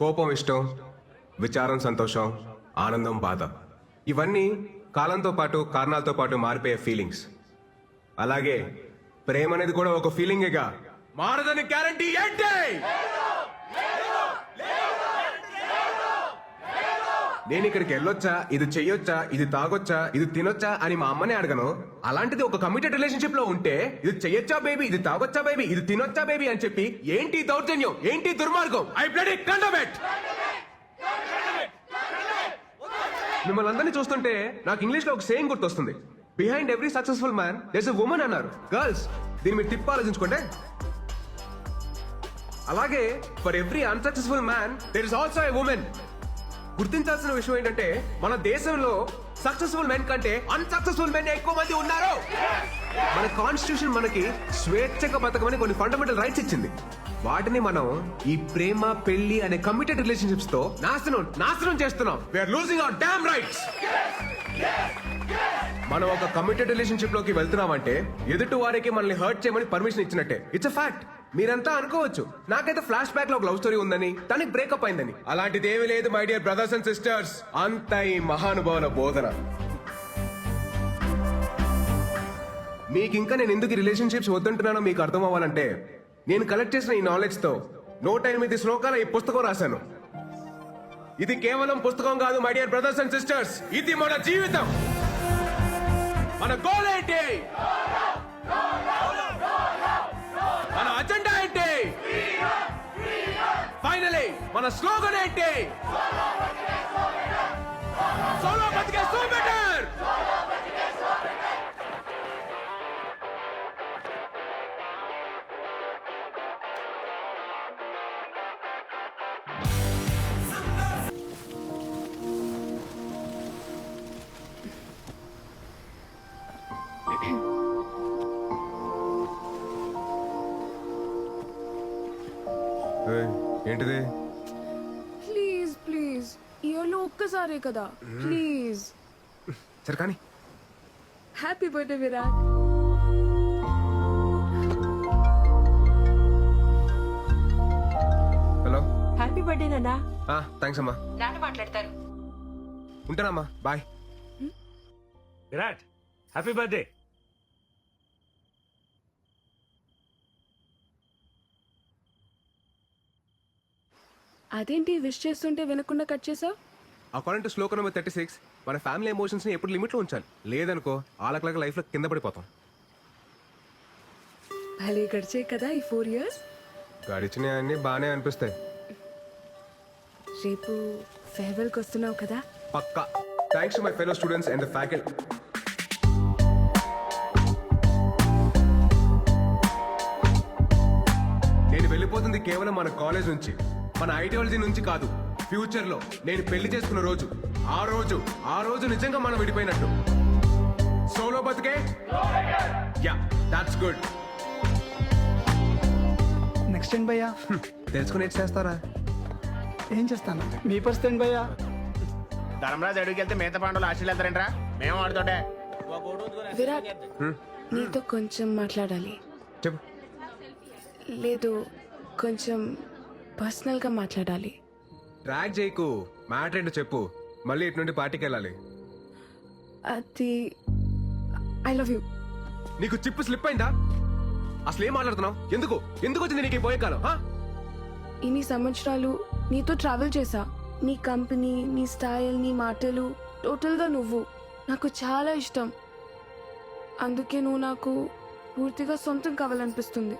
కోపం ఇష్టం విచారం సంతోషం ఆనందం బాధ. ఇవన్నీ కాలంతో పాటు కారణాలతో పాటు మారిపోయే ఫీలింగ్స్ అలాగే ప్రేమ అనేది కూడా ఒక ఫీలింగేగా మారదని గ్యారంటీ ఏంటి? నేను ఇక్కడికి వెళ్ళొచ్చా? ఇది చెయ్యొచ్చా? ఇది తాగొచ్చా? ఇది తినొచ్చా? అని మా అమ్మనే అడగను. అలాంటిది ఒక కమిటెడ్ రిలేషన్షిప్లో ఉంటే ఇది చెయ్యొచ్చా బేబీ ఇది తాగొచ్చా బేబీ ఇది తినొచ్చా బేబీ అని చెప్పి ఏంటి దౌర్జన్యం? ఏంటి దుర్మార్గం? ఐ బ్లడీ కండమెట్ మిమ్మల్ని అందరినీ చూస్తుంటే నాకు ఇంగ్లీష్లో ఒక సేయింగ్ గుర్తొస్తుంది. Behind every successful man there's a woman అన్నారు. గర్ల్స్ దీని మీరు టిప్ ఆలోచించుకోండి. అలాగే for every unsuccessful man there is also a woman గుర్తించాల్సిన విషయం ఏంటంటే మన దేశంలో సక్సెస్ఫుల్ మెన్ కంటే అన్సక్సెస్ఫుల్ మెన్ ఎక్కువ మంది ఉన్నారు. మన కాన్స్టిట్యూషన్ మనకి స్వేచ్ఛగా బతకమని కొన్ని ఫండమెంటల్ రైట్స్ ఇచ్చింది. వాటిని మనం ఈ ప్రేమ పెళ్ళి అనే కమిటెడ్ రిలేషన్షిప్స్తో నాశనం నాశనం చేస్తున్నాం. We are losing our damn rights మనం ఒక కమిటెడ్ రిలేషన్షిప్లోకి వెళ్తున్నామంటే ఎదుటి వారికి మనల్ని హర్ట్ చేయమని పర్మిషన్ ఇచ్చినట్టే. ఇట్స్ అ ఫ్యాక్ట్ మీరంతా అనుకోవచ్చు నాకైతే ఫ్లాష్ బ్యాక్లో ఒక లవ్ స్టోరీ ఉందని తనకి బ్రేకప్ అయిందని. అలాంటిది ఏమీ లేదు my dear brothers and sisters అంత ఈ మహానుభావుల బోధన. మీకు ఇంకా నేను ఎందుకు రిలేషన్షిప్స్ వద్దంటున్నానో మీకు అర్థం అవ్వాలంటే నేను కలెక్ట్ చేసిన ఈ నాలెడ్జ్తో నూట ఎనిమిది శ్లోకాల ఈ పుస్తకం రాశాను. ఇది కేవలం పుస్తకం కాదు my dear brothers and sisters ఇది మన జీవితం. మన గోల్ ఏంటి? మన స్లోగన్ ఏంటి? సోలో బతికే సో బెటర్ ఏంటిది? ఒక్కసారే కదా ప్లీజ్. సరే కానీ. Happy birthday Virat. Hello. Happy birthday నాన్న. థ్యాంక్స్ అమ్మా. నాన్న మాట్లాడతారు. ఉంటానమ్మా బాయ్. Virat happy birthday. అదేంటి విష్ చేస్తుంటే వినకుండా కట్ చేసావు? According to shloka number thirty six మన ఫ్యామిలీ ఎమోషన్స్ని ఎప్పుడు లిమిట్లో ఉంచాలి. లేదనుకో ఆలకలక లైఫ్లో కింద పడిపోతాం. భలే గడిచే కదా ఈ ఫోర్ ఇయర్స్ గడిచినవి అన్ని బాగానే అనిపిస్తాయి. రేపు ఫేర్వెల్కి వస్తున్నావు కదా? పక్కా. Thanks to my fellow students and the faculty నేను వెళ్ళిపోతుంది కేవలం మన కాలేజ్ నుంచి మన ఐడియాలజీ నుంచి కాదు. ఫ్యూచర్లో నేను పెళ్ళి చేసుకున్న రోజు ఆ రోజు ఆ రోజు నిజంగా మనం విడిపోయినట్టు. సోలో బతికే? యా దాట్స్ గుడ్ నెక్స్ట్ ఏంటి భయ్యా. తెలుసుకుని ఎట్ చేస్తారా? ఏం చేస్తాను? మీ పరిస్థితి ఏంటి భయ్యా? ధర్మరాజు అడుగుకి వెళ్తే మిగతా పాండవులు ఆశలు వెళ్తారంట్రా మేము ఆడుతుంటే. విరాట్ నీతో కొంచెం మాట్లాడాలి. చెప్పు. లేదు కొంచెం పర్సనల్గా మాట్లాడాలి. ట్రాక్ చేయకు. మ్యాటర్ ఏంటో చెప్పు. మళ్ళీ ఇటు నుండి పార్టీకి వెళ్ళాలి. అది ఐ లవ్ యూ నీకు చిప్పు స్లిప్ అయిందా? అసలు ఏం మాట్లాడుతున్నావు? ఎందుకు? ఎందుకు వచ్చింది నీకు ఈ పోయే కాలం? ఇన్ని సంవత్సరాలు నీతో ట్రావెల్ చేసా నీ కంపెనీ నీ స్టైల్ నీ మాటలు టోటల్గా నువ్వు. నాకు చాలా ఇష్టం. అందుకే నువ్వు నాకు పూర్తిగా సొంతం కావాలనిపిస్తుంది.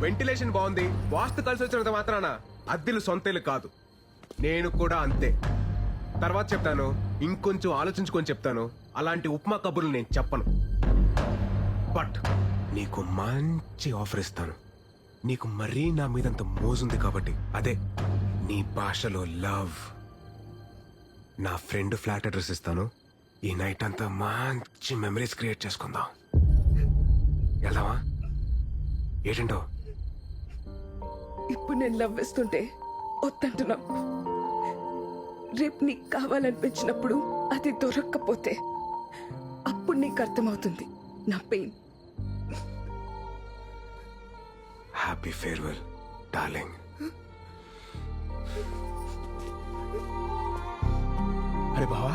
వెంటిలేషన్ బాగుంది. వాస్తు కలిసి వచ్చినంత మాత్రాన అద్దెలు సొంతేలు కాదు. నేను కూడా అంతే. తర్వాత చెప్తాను ఇంకొంచెం ఆలోచించుకొని చెప్తాను. అలాంటి ఉప్మా కబుర్లు నేను చెప్పను. బట్ నీకు మంచి ఆఫర్ ఇస్తాను. నీకు మరీ నా మీదంత మోజుంది కాబట్టి. అదే నీ భాషలో లవ్. నా ఫ్రెండ్ ఫ్లాట్ అడ్రస్ ఇస్తాను. ఈ నైట్ అంతా మంచి మెమరీస్ క్రియేట్ చేసుకుందాం. వెళ్దామా? ఏంటంటో ఇప్పుడు నేను లవ్ ఇస్తుంటే వద్దంటున్నావు. రేపు నీకు కావాలనిపించినప్పుడు అది దొరక్కపోతే అప్పుడు నీకు అర్థమవుతుంది. నా పెయిన్. Happy farewell darling. అరే బావా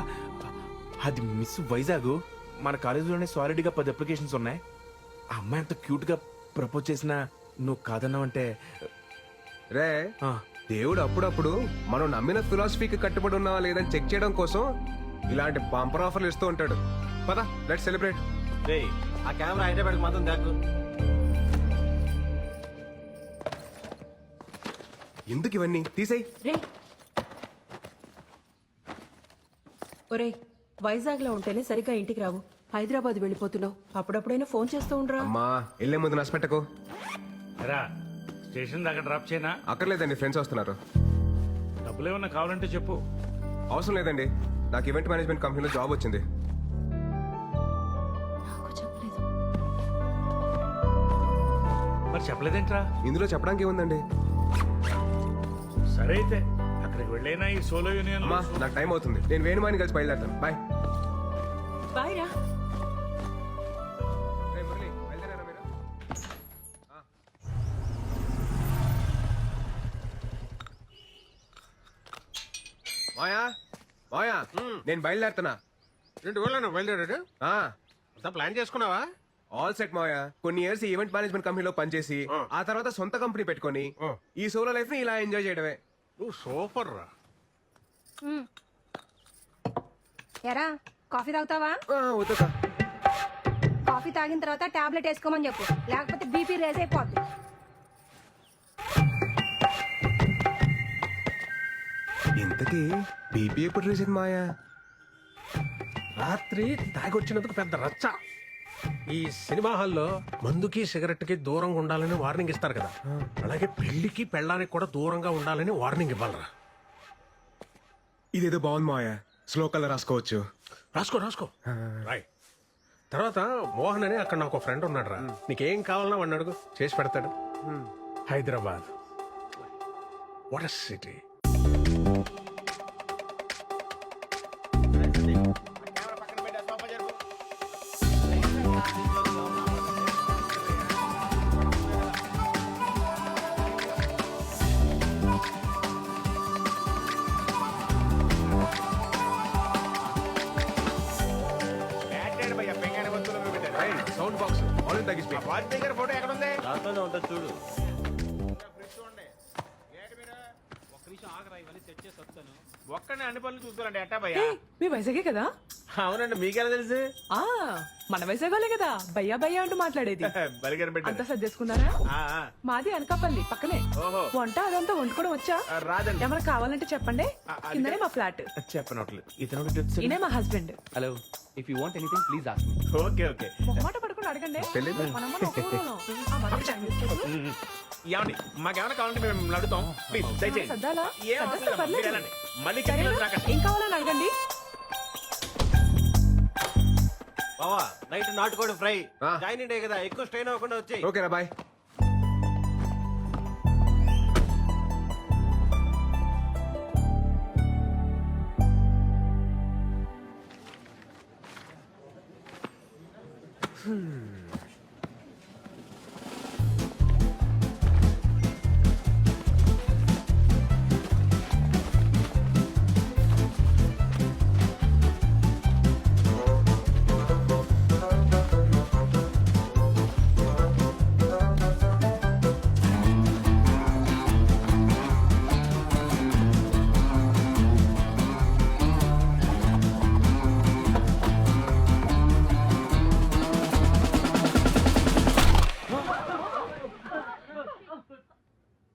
అది మిస్ వైజాగ్. మన కాలేజీలోనే సాలిడ్గా పది అప్లికేషన్స్ ఉన్నాయి. ఆ అమ్మాయి అంత క్యూట్గా ప్రపోజ్ చేసినా నువ్వు కాదన్నావంటే రే ఆ, దేవుడు అప్పుడప్పుడు మనం నమ్మిన ఫిలాసఫీకి కట్టుబడి ఉన్నావా లేదని చెక్ చేయడం కోసం ఇలాంటి బంపర్ ఆఫర్లు ఇస్తూ ఉంటాడు. పద లెట్ సెలబ్రేట్ ఆ కెమెరా హైదరాబాద్ మాత్రం దాకు. ఎందుకు ఇవన్నీ? తీసేయ్. రే ఒరే వైజాగ్లో ఉంటేనే సరిగ్గా ఇంటికి రావు. హైదరాబాద్ వెళ్ళిపోతున్నావు. అప్పుడప్పుడైనా ఫోన్ చేస్తూ ఉండరా? అమ్మా వెళ్ళే ముందు నష్టపెట్టకు రా. స్టేషన్ దాకా డ్రాప్ చేయనా? అక్కర్లేదండి ఫ్రెండ్స్ వస్తున్నారు. డబ్బులు ఏమన్నా కావాలంటే చెప్పు. అవసరం లేదండి. నాకు ఈవెంట్ మేనేజ్మెంట్ కంపెనీలో జాబ్ వచ్చింది. నాకు చెప్పలేదు. మరి చెప్పలేదేంట్రా? ఇందులో చెప్పడానికి ఏముందండి? సరే అయితే అక్కడికి వెళ్ళైనా ఈ సోలో యూనియన్ అమ్మా నాకు టైం అవుతుంది. నేను వేణుమాని కలిసి బయలుదేరుతాను. బాయ్ బాయ్ రా. మాయా? మాయా? నేను బయలుదేరుతున్నా. రెండు ఊళ్ళో బయలుదేరాడు? ఆ, అంతా ప్లాన్ చేసుకున్నావా? All set Maya. కొన్ని ఇయర్స్ ఈవెంట్ మేనేజ్మెంట్ కంపెనీలో పనిచేసి ఆ. తర్వాత సొంత కంపెనీ పెట్టుకొని ఈ సోలో లైఫ్ని ఇలా ఎంజాయ్ చేయడమే. నువ్వు సూపర్ రా. ఎరా కాఫీ తాగుతావా? ఆ, వద్దుకా కాఫీ తాగిన తర్వాత టాబ్లెట్ వేసుకోమని చెప్పు. లేకపోతే బీపీ రేజ్ అయిపోద్ది. ఇంతకీ బీపీ ఎప్పుడు రీసెంట్ మాయా? రాత్రి తాగొచ్చినందుకు పెద్ద రచ్చ. ఈ సినిమా హాల్లో మందుకి సిగరెట్కి దూరంగా ఉండాలని వార్నింగ్ ఇస్తారు కదా. అలాగే పెళ్ళికి పెళ్ళానికి కూడా దూరంగా ఉండాలని వార్నింగ్ ఇవ్వాలరా. ఇదేదో బాగుంది మాయా. స్లో కలర్ రాసుకోవచ్చు. రాసుకో రాసుకో. రాయ్. తర్వాత మోహన్ అని అక్కడ నాకు ఫ్రెండ్ ఉన్నాడు రా నీకేం కావాలన్నా వాడిని అడుగు. చేసి పెడతాడు. హైదరాబాద్. What city. వాజ్పేయి గారి ఫోటో ఎక్కడ ఉంది దాంట్లోనే ఉంటుంది చూడు. ఒక్కడే అన్ని పనులు చూసుకోవాలండి ఎట్టా భయ్యా. మీ వైజాగే కదా? అవునండి మీకెలా తెలుసు? ఆ మన వైజాగోలే కదా భయ్యా భయ్యా అంటూ మాట్లాడేది. బలిగారు అంతా ఆ, ఆ. మాది అనకాపల్లి పక్కనే. ఓహో. వంట అదంతా వండుకోవడం వచ్చా? రాదండి. ఏమైనా కావాలంటే చెప్పండి. కిందనే మా ఫ్లాట్. చెప్పనట్లు ఇతను ఈయనే మా husband hello if you want anything please ask me okay okay. మొహమాట పడుకుని అడగండి తెలీదు. మనమ్మ. ఆ. ఏమండి మాకేమైనా కావాలంటే మేము అడుగుతాం ప్లీజ్ సర్దాలా? ఏం అవసరం సర్దేస్తే లేదు, మీరు పర్లేదు. వెళ్ళండి. మళ్ళీ సరేనా? కిందకి రాకండి ఏం కావాలని అడగండి బావా నైట్ నాటుకోడి ఫ్రై ఆ. జాయిన్ డే కదా ఎక్కువ స్ట్రెయిన్ అవ్వకుండా వచ్చాయి ఓకేరా bye Hmm.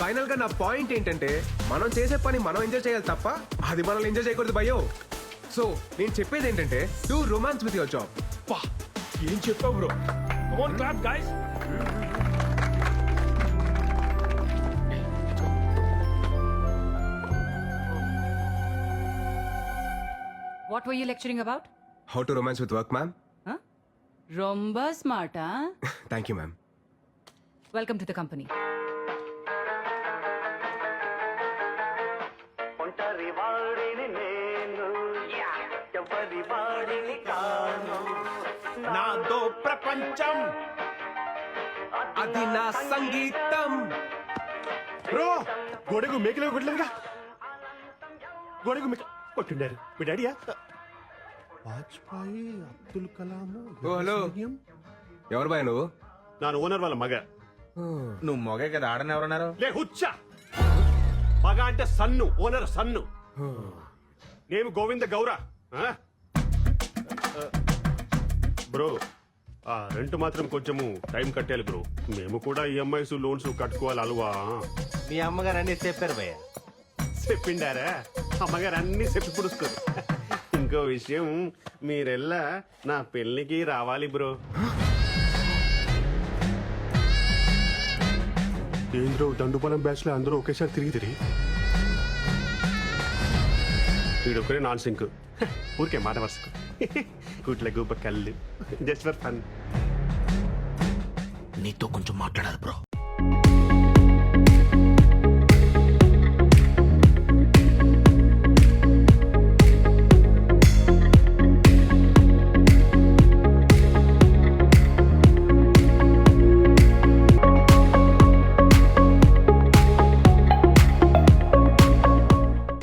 ఫైనల్గా నా పాయింట్ ఏంటంటే మనం చేసే పని మనం ఎంజాయ్ చేయాలి తప్ప అది మనల్ని ఎంజాయ్ చేయకూడదు భయో సో నేను చెప్పేది ఏంటంటే do romance with your job పా ఏం చెప్పావు bro? One clap guys what were you lecturing about how to romance with work ma'am రొంబ స్మార్టా thank you ma'am welcome to the company నాతో ప్రపంచం. అది నా సంగీతం. బ్రో గొడుగు మేకలో కొట్టలేదుగా? గొడుగు మేక కొట్టుండారు. మీ డాడీయా వాజ్పాయి అబ్దుల్ కలాం ఓ హలో. ఎవరు బాయ్ నువ్వు? నాను ఓనర్ వాళ్ళ మగ. నువ్వు మొగే కదా ఆడని ఎవరన్నారు? లే హుచ్చ! మగ అంటే సన్ను ఓనర్ సన్ను. నేను గోవింద గౌర? బ్రో ఆ రెంట్ మాత్రం కొంచెము టైం కట్టాలి బ్రో. మేము కూడా ఈఎంఐస్ లోన్స్ కట్టుకోవాలి అలవా. మీ అమ్మగారు అన్ని చెప్పారు భయ్య. చెప్పిండారా? అమ్మగారు అన్ని చెప్పి పుడుస్తుంది ఇంకో విషయం మీరెల్లా నా పెళ్ళికి రావాలి బ్రో. ఏంద్రో దండుపాలెం బ్యాచ్లో అందరూ ఒకేసారి తిరిగి తిరిగి. వీడొక్కడే నాన్ సింక్. ఊరికే మాట వరుసకు. గుట్ల గూప కళ్ళు. Just for fun. నీతో కొంచెం మాట్లాడాలి బ్రో.